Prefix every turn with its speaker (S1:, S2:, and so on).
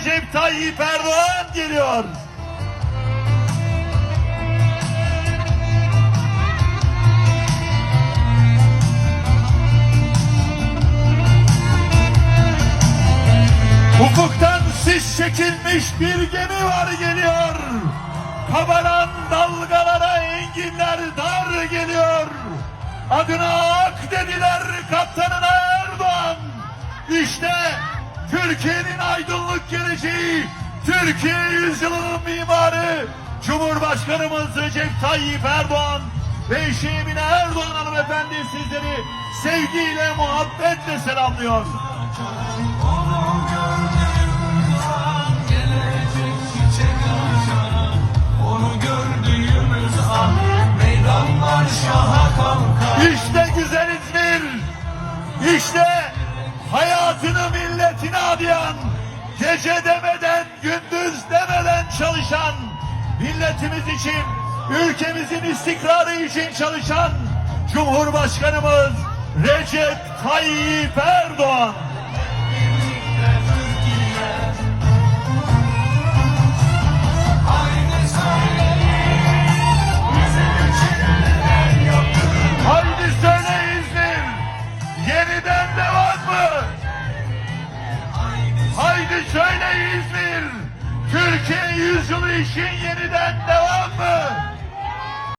S1: Recep Tayyip Erdoğan geliyor. Ufuktan sis çekilmiş bir gemi var geliyor. Kabaran dalgalara enginler dar geliyor. Adına ak dediler kaptanına Erdoğan. İşte Türkiye'nin aydınlık geleceği, Türkiye yüzyılının mimarı Cumhurbaşkanımız Recep Tayyip Erdoğan ve eşi Emine Erdoğan hanımefendi sizleri sevgiyle, muhabbetle selamlıyor. Adayan, gece demeden, gündüz demeden çalışan, milletimiz için, ülkemizin istikrarı için çalışan Cumhurbaşkanımız Recep Tayyip Erdoğan. Türkiye yüzyılı için yeniden mı?